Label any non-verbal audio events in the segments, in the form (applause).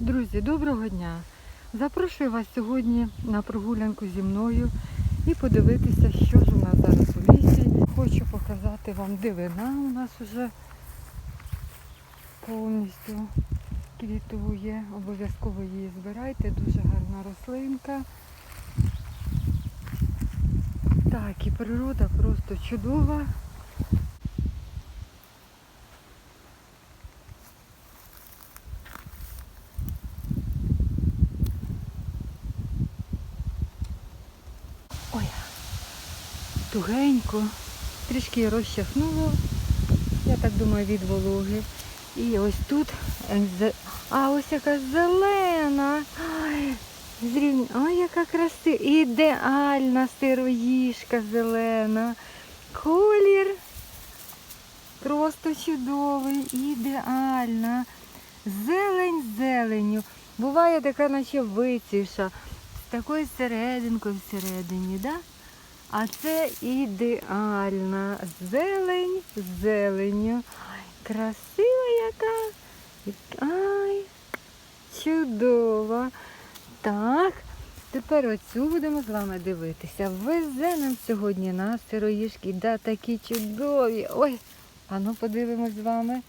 Друзі, доброго дня! Запрошую вас сьогодні на прогулянку зі мною і подивитися, що ж у нас зараз у лісі. Хочу показати вам дивина у нас вже повністю квітує. Обов'язково її збирайте, дуже гарна рослинка. Так, і природа просто чудова. Тугенько, трішки розчахнуло, я так думаю, від вологи. І ось тут, а ось яка зелена. Ай. Ой, яка красива. Ідеальна сироїжка зелена. Колір просто чудовий, ідеальна. Зелень зеленю. Буває така, наче вицівша з такою серединкою всередині, да? А це ідеальна зелень з зеленю. Красива яка. Ай, чудова. Так, тепер оцю будемо з вами дивитися. Везе нам сьогодні на сироїшки, да такі чудові. Ой, а ну подивимось з вами.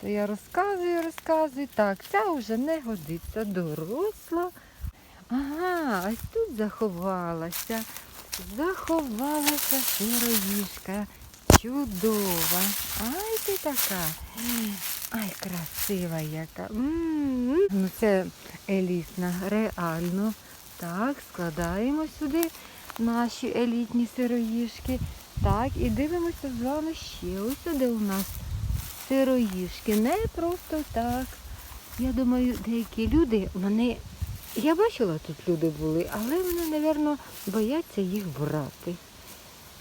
То я розказую, розказую. Так, ця вже не годиться, доросла. Ага, ось тут заховалася. Заховалася сироїжка. Чудова. Ай ти така. Ай, красива яка. Ну це елітна, реально. Так, складаємо сюди наші елітні сироїжки. Так, і дивимося з вами ще. Ось сюди у нас сироїжки. Не просто так. Я думаю, деякі люди, вони я бачила, тут люди були, але вони, мабуть, бояться їх брати.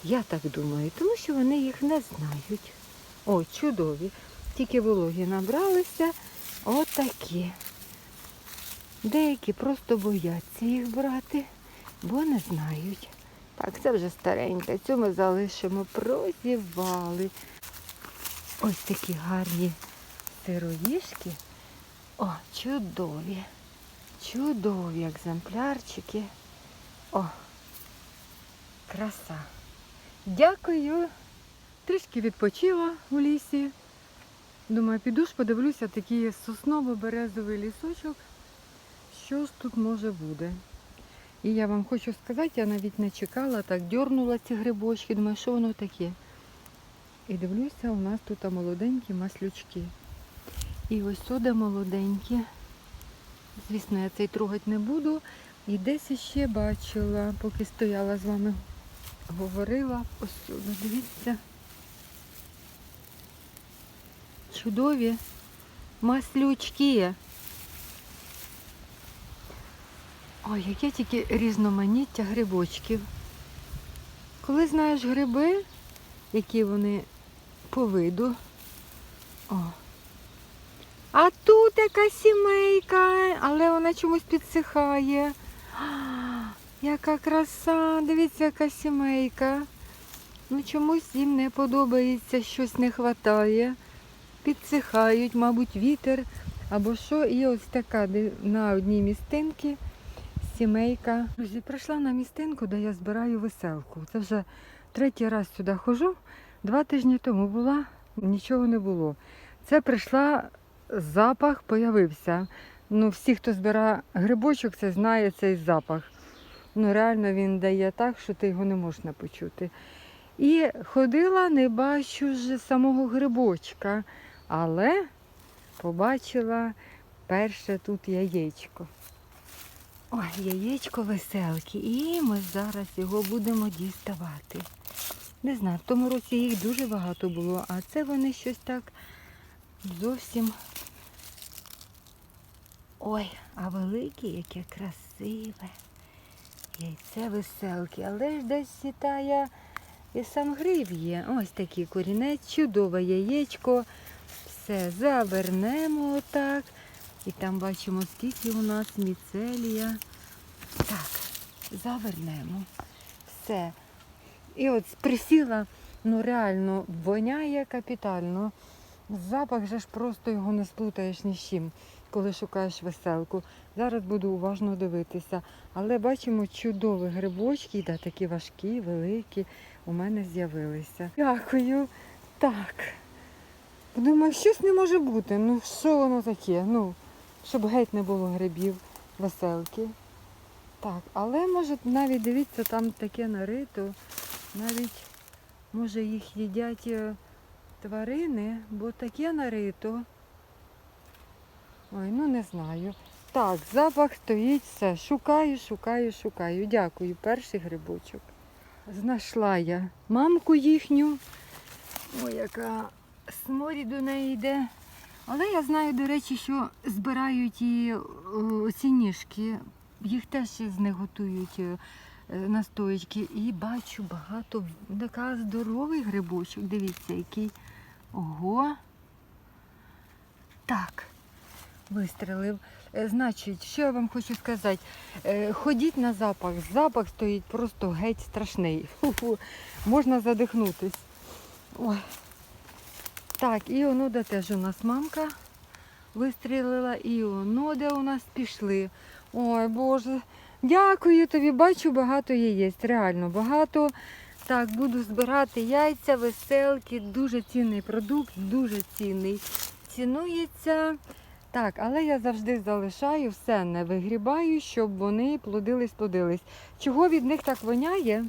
Я так думаю, тому що вони їх не знають. О, чудові. Тільки вологі набралися. Отакі. Деякі просто бояться їх брати, бо не знають. Так, це вже старенька. Цю ми залишимо, прозівали. Ось такі гарні сироїшки. О, чудові. Чудові екземплярчики. О, краса. Дякую. Трішки відпочила у лісі. Думаю, піду ж подивлюся такий сосново-березовий лісочок. Що ж тут може буде? І я вам хочу сказати, я навіть не чекала, так дьорнула ці грибочки, думаю, що воно таке. І дивлюся, у нас тут молоденькі маслючки. І ось сюди молоденькі. Звісно, я цей трогати не буду. І десь ще бачила, поки стояла з вами, говорила. Ось сюди, дивіться. Чудові маслючки. Ой, яке тільки різноманіття грибочків. Коли знаєш гриби, які вони по виду. О, а тут яка сімейка, але вона чомусь підсихає. Яка краса, дивіться, яка сімейка. Ну чомусь їм не подобається, щось не вистачає. Підсихають, мабуть, вітер або що. І ось така на одній містинці сімейка. Друзі, прийшла на містинку, де я збираю веселку. Це вже третій раз сюди ходжу. Два тижні тому була, нічого не було. Це прийшла запах появився. Ну, всі, хто збирає грибочок, це знає цей запах. Ну, реально він дає так, що ти його не можеш не почути. І ходила, не бачу вже самого грибочка, але побачила перше тут яєчко. Ой, яєчко веселки. І ми зараз його будемо діставати. Не знаю, в тому році їх дуже багато було, а це вони щось так зовсім. Ой, а велике, яке красиве. Яйце веселки, але ж десь сітає і сам гриб є. Ось такий корінець, чудове яєчко. Все, завернемо отак. І там бачимо, скільки у нас міцелія. Так, завернемо. Все. І от присіла, ну реально воняє капітально. Запах же ж просто його не сплутаєш ні з чим. коли шукаєш веселку. Зараз буду уважно дивитися. Але бачимо чудові грибочки, да, такі важкі, великі, у мене з'явилися. Дякую. Так. Думаю, щось не може бути. Ну що воно таке? Ну, щоб геть не було грибів, веселки. Так, але може навіть дивіться, там таке нарито. Навіть може їх їдять е, тварини, бо таке нарито. Ой, ну не знаю. Так, запах стоїть, все. Шукаю, шукаю, шукаю. Дякую. Перший грибочок. Знайшла я мамку їхню. Ой, яка сморід до неї йде. Але я знаю, до речі, що збирають і е, оці ніжки. Їх теж з них готують е, е. І бачу багато, така здоровий грибочок. Дивіться, який. Ого. Так, вистрелив. Е, Значить, що я вам хочу сказати? Е, Ходіть на запах. Запах стоїть просто геть страшний. Фу-фу. Можна задихнутись. Ой. Так, і онода теж у нас мамка вистрілила, і онода у нас пішли. Ой, Боже, дякую тобі, бачу багато яєць, реально багато. Так, буду збирати яйця, веселки, дуже цінний продукт, дуже цінний. Цінується. Так, але я завжди залишаю, все не вигрібаю, щоб вони плодились, плодились. Чого від них так воняє?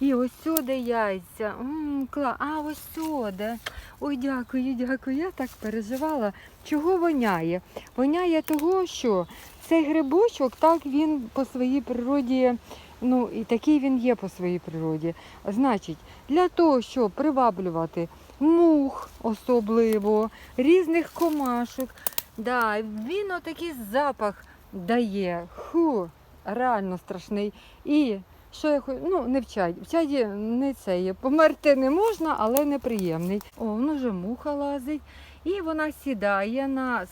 І ось сюди яйця. М, кла... А ось сюди. Ой, дякую, дякую. Я так переживала. Чого воняє? Воняє того, що цей грибочок, так він по своїй природі, ну і такий він є по своїй природі. Значить, для того, щоб приваблювати мух особливо, різних комашок, да, він отакий запах дає. Ху, реально страшний. І що я хочу, ну не в чай. В чаї не це є. Померти не можна, але неприємний. О, ну вже муха лазить. І вона сідає на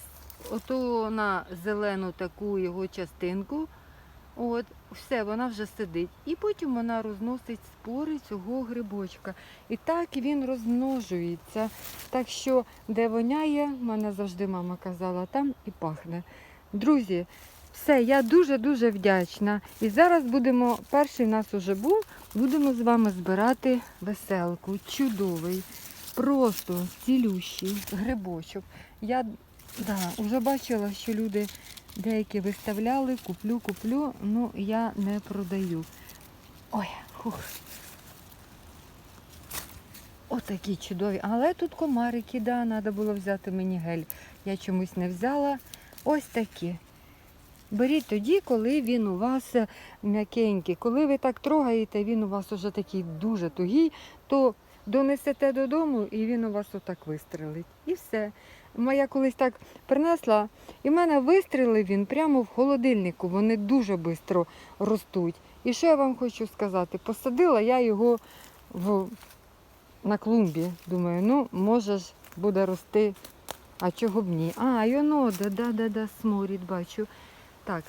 оту на зелену таку його частинку. От, все, вона вже сидить. І потім вона розносить спори цього грибочка. І так він розмножується. Так що, де воняє, мене завжди мама казала, там і пахне. Друзі, все, я дуже-дуже вдячна. І зараз будемо, перший у нас уже був, будемо з вами збирати веселку. Чудовий, просто цілющий грибочок. Я да, вже бачила, що люди деякі виставляли, куплю, куплю, ну я не продаю. Ой, хух. Отакі чудові. Але тут комарики, да, треба було взяти мені гель. Я чомусь не взяла. Ось такі. Беріть тоді, коли він у вас е, м'якенький. Коли ви так трогаєте, він у вас уже такий дуже тугий, то донесете додому і він у вас отак вистрелить. І все. Моя колись так принесла, і в мене вистрілив він прямо в холодильнику. Вони дуже швидко ростуть. І що я вам хочу сказати? Посадила я його в, на клумбі. Думаю, ну, може ж буде рости. А чого б ні? А, і воно, да, да, да, да, сморід бачу. Так.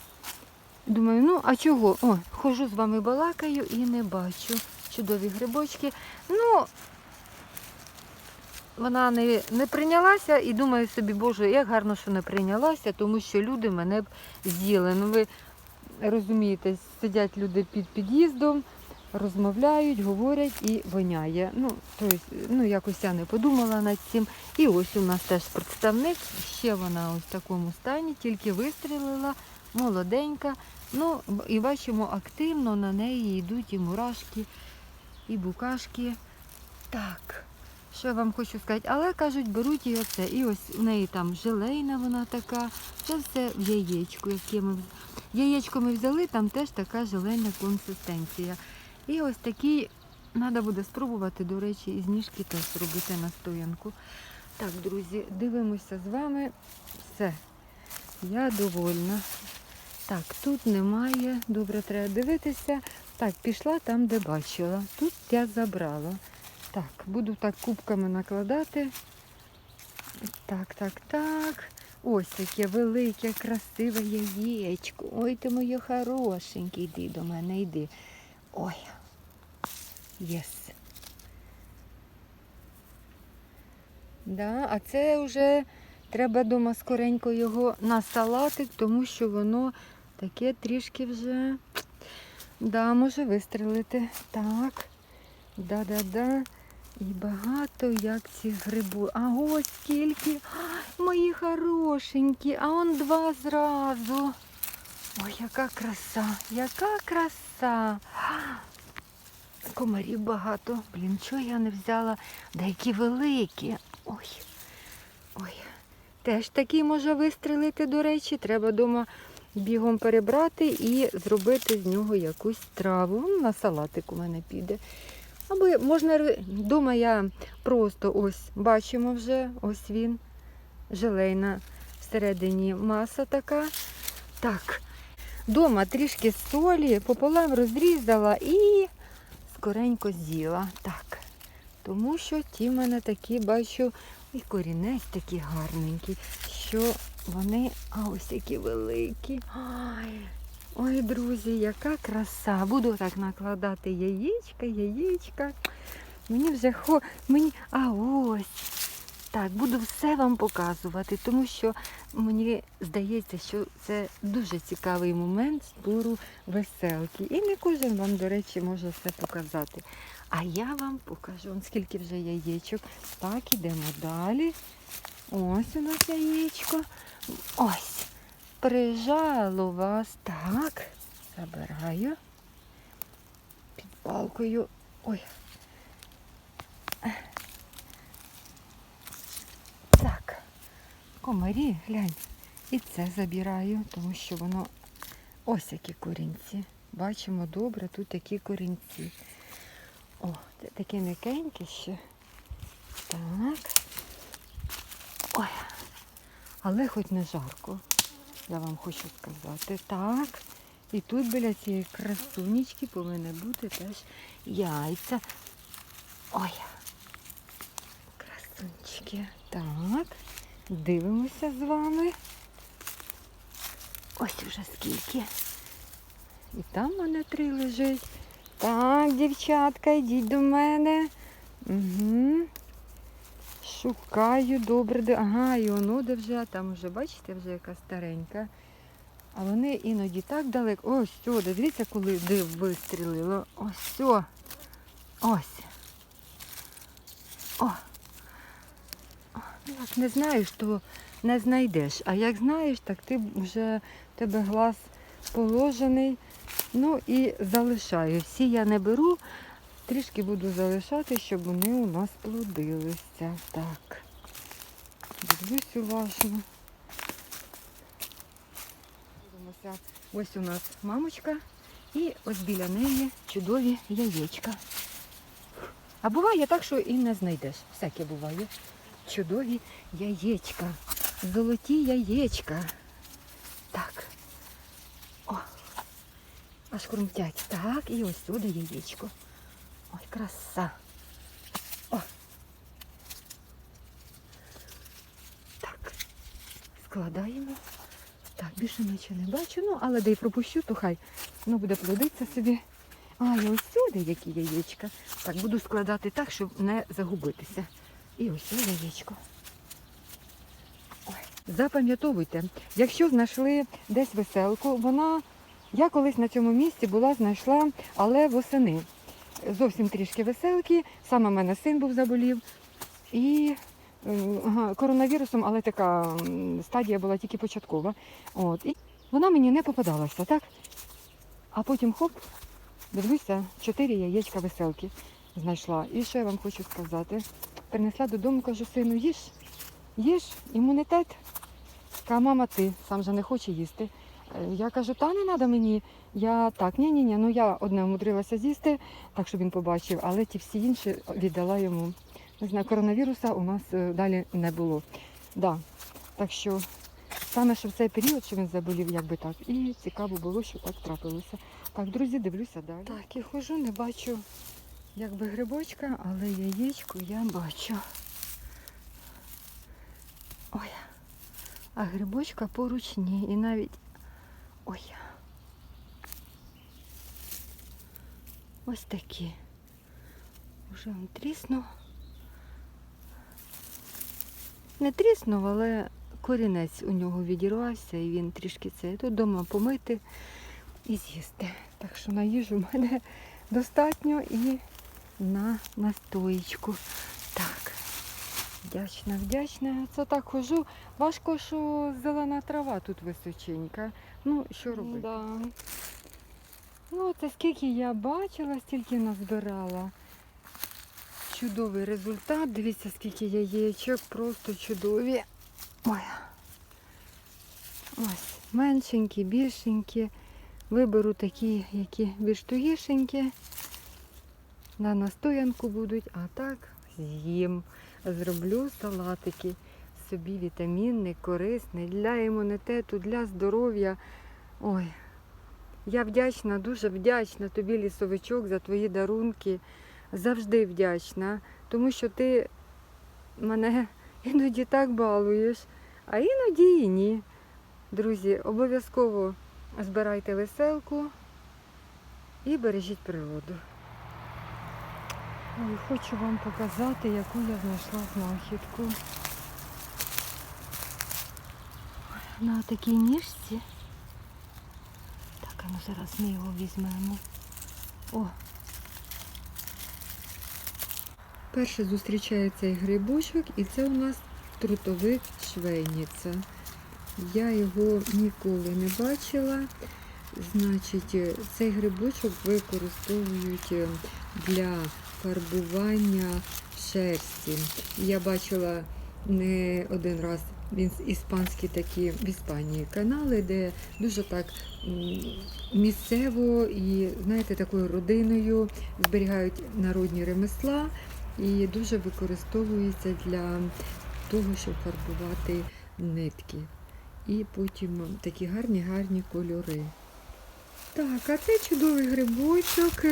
Думаю, ну а чого? О, хожу з вами балакаю і не бачу. Чудові грибочки. Ну, вона не, не прийнялася і думаю собі, боже, як гарно, що не прийнялася, тому що люди мене б з'їли. Ну, ви розумієте, сидять люди під під'їздом, розмовляють, говорять і воняє. Ну, тобто, ну, якось я не подумала над цим. І ось у нас теж представник, ще вона ось в такому стані, тільки вистрілила, молоденька. Ну, і бачимо, активно на неї йдуть і мурашки, і букашки. Так, що я вам хочу сказати, але кажуть, беруть і оце. І ось у неї там желейна вона така. Це все в яєчку, яке ми яєчко ми взяли, там теж така желейна консистенція. І ось такий, треба буде спробувати, до речі, із ніжки теж зробити настоянку. Так, друзі, дивимося з вами. Все. Я довольна. Так, тут немає. Добре, треба дивитися. Так, пішла там, де бачила. Тут я забрала. Так, буду так кубками накладати. Так, так, так. Ось таке велике, красиве яєчко. Ой, ти моє хорошеньке, йди до мене, йди. Ой. Єс. Да, а це вже Треба дома скоренько його на салатик, тому що воно таке трішки вже да, може вистрелити. Так. Да-да-да. І багато як цих грибів. А ось скільки. А, Мої хорошенькі, а он два зразу. Ой, яка краса, яка краса. Комарів багато. Блін, чого я не взяла? Деякі великі. Ой. Ой. Теж такий може вистрелити, до речі. Треба вдома бігом перебрати і зробити з нього якусь траву. Ну, На салатик у мене піде. Або можна вдома я просто ось бачимо вже, ось він. Желейна всередині маса така. Так, Дома трішки солі, пополам розрізала і скоренько з'їла. Так. Тому що ті в мене такі, бачу, і корінець такий гарненький, що вони, а ось які великі. Ой, ой, друзі, яка краса. Буду так накладати яєчка, яєчка. Мені вже хо. Мені. А ось. Так, буду все вам показувати, тому що мені здається, що це дуже цікавий момент збору веселки. І не кожен вам, до речі, може все показати. А я вам покажу, скільки вже яєчок. Так, ідемо далі. Ось у нас яєчко. Ось. Прижало вас. Так. Забираю. Під палкою. Ой. Так. Комарі, глянь. І це забираю, тому що воно ось які корінці. Бачимо добре, тут такі корінці. О, це таке м'якеньке ще. Так. Ой. Але хоч не жарко, я вам хочу сказати. Так. І тут біля цієї красунечки повинні бути теж яйця. Ой. Красунчики. Так. Дивимося з вами. Ось уже скільки. І там мене три лежить. Так, дівчатка, йдіть до мене. Угу. Шукаю добре. Ага, і воно де вже, там вже, бачите, вже яка старенька. А вони іноді так далеко. Ось сюди. Дивіться, коли де вистрілило. Ось все. Ось. О. О, ну, Як не знаєш, то не знайдеш. А як знаєш, так ти вже тебе глаз положений. Ну і залишаю. Всі я не беру, трішки буду залишати, щоб вони у нас плодилися. Так. Дивлюсь уважно. Ось у нас мамочка і ось біля неї чудові яєчка. А буває так, що і не знайдеш. Всяке буває. Чудові яєчка. Золоті яєчка. Так. О. Аж крумтять. Так, і ось сюди яєчко. Ой, краса. О. Так. Складаємо. Так, більше нічого не бачу, ну, але де й пропущу, то хай воно буде плодитися собі. А, і ось сюди які яєчка. Так, буду складати так, щоб не загубитися. І ось сюди яєчко. Ой. Запам'ятовуйте, якщо знайшли десь веселку, вона, я колись на цьому місці була, знайшла, але восени. Зовсім трішки веселки. Саме в мене син був заболів. І коронавірусом, але така стадія була тільки початкова. От. І вона мені не попадалася, так? А потім хоп, дивлюся, чотири яєчка веселки знайшла. І що я вам хочу сказати? Принесла додому, кажу, сину, їж, їж, імунітет. Ка мама, ти сам же не хоче їсти. Я кажу, та не треба мені. Я так, ні, ні, ні. Ну я одне умудрилася з'їсти, так щоб він побачив, але ті всі інші віддала йому. Не знаю, коронавіруса у нас е, далі не було. Да. Так що саме що в цей період, що він заболів, як би так. І цікаво було, що так трапилося. Так, друзі, дивлюся далі. Так, і хожу, не бачу якби грибочка, але яєчко я бачу. Ой, а грибочка поруч ні. І навіть. Ой. Ось такі. Уже він тріснув. Не тріснув, але корінець у нього відірвався і він трішки це тут вдома помити і з'їсти. Так що на їжу в мене достатньо і на настоїчку. Так, вдячна, вдячна. Це так хожу. Важко, що зелена трава тут височенька. Ну, що робити? Да. Ну, це скільки я бачила, стільки назбирала. Чудовий результат. Дивіться, скільки яєчок, просто чудові. Ой. Ось, меншенькі, більшенькі. Виберу такі, які більш тугішенькі. На настоянку будуть, а так з'їм. Зроблю салатики. Собі вітамінний, корисний для імунітету, для здоров'я. Ой, я вдячна, дуже вдячна тобі, лісовичок, за твої дарунки. Завжди вдячна, тому що ти мене (laughs) іноді так балуєш, а іноді і ні. Друзі, обов'язково збирайте веселку і бережіть природу. Ой, хочу вам показати, яку я знайшла знахідку. На такій ніжці. Так, а ну зараз ми його візьмемо. О! Перше зустрічає цей грибочок, і це у нас трутовик швейниця. Я його ніколи не бачила. Значить, цей грибочок використовують для фарбування шерсті. Я бачила не один раз він іспанські такі в Іспанії канали, де дуже так місцево і, знаєте, такою родиною зберігають народні ремесла і дуже використовується для того, щоб фарбувати нитки. І потім такі гарні гарні кольори. Так, а це чудовий грибочок.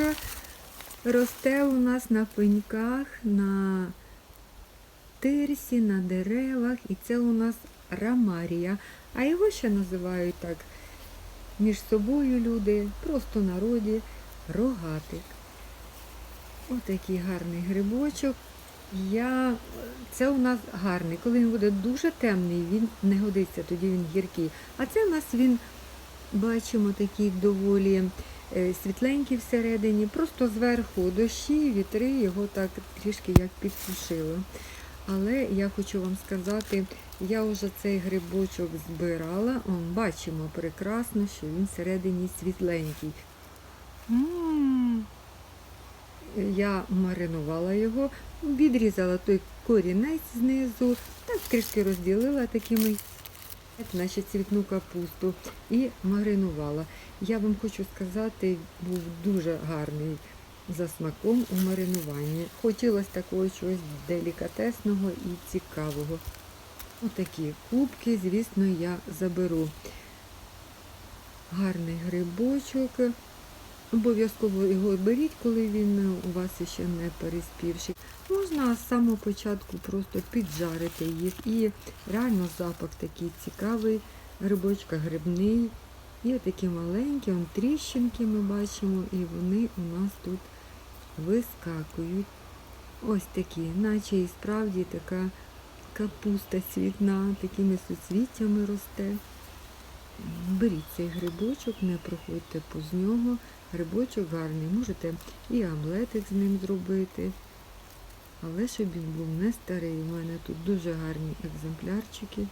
Росте у нас на пеньках, на тирсі, на деревах. І це у нас рамарія. А його ще називають так між собою люди, просто народі, рогатик. Отакий гарний грибочок. Я... Це у нас гарний. Коли він буде дуже темний, він не годиться, тоді він гіркий. А це у нас він, бачимо, такий доволі е, світленький всередині. Просто зверху дощі, вітри його так трішки як підсушило. Але я хочу вам сказати, я вже цей грибочок збирала. Он, бачимо прекрасно, що він всередині світленький. М, Я маринувала його, відрізала той корінець знизу, так трішки розділила такими, наче цвітну капусту і маринувала. Я вам хочу сказати, був дуже гарний за смаком у маринуванні. Хотілося такого чогось делікатесного і цікавого. Отакі кубки, звісно, я заберу. Гарний грибочок. Обов'язково його беріть, коли він у вас ще не переспівший. Можна з самого початку просто піджарити їх. І реально запах такий цікавий, грибочка грибний. І такі маленькі, он тріщинки ми бачимо, і вони у нас тут вискакують. Ось такі, наче і справді така капуста цвітна, такими суцвіттями росте. Беріть цей грибочок, не проходьте повз нього. Грибочок гарний, можете і омлетик з ним зробити. Але щоб він був не старий, у мене тут дуже гарні екземплярчики.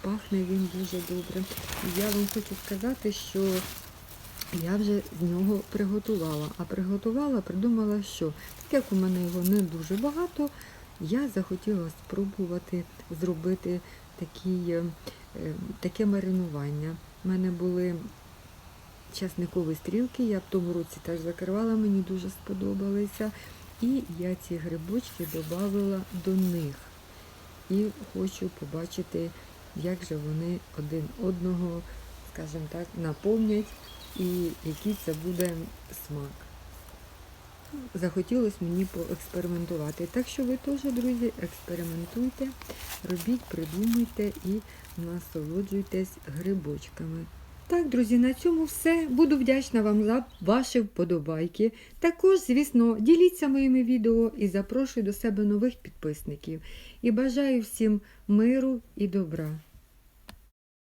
Пахне він дуже добре. Я вам хочу сказати, що я вже з нього приготувала. А приготувала, придумала, що так як у мене його не дуже багато, я захотіла спробувати зробити такий, е, таке маринування. У мене були часникові стрілки, я в тому році теж закривала, мені дуже сподобалися. І я ці грибочки додала до них. І хочу побачити, як же вони один одного, скажімо так, наповнять і який це буде смак. Захотілося мені поекспериментувати. Так що ви теж, друзі, експериментуйте, робіть, придумуйте і насолоджуйтесь грибочками. Так, друзі, на цьому все. Буду вдячна вам за ваші вподобайки. Також, звісно, діліться моїми відео і запрошую до себе нових підписників. І бажаю всім миру і добра.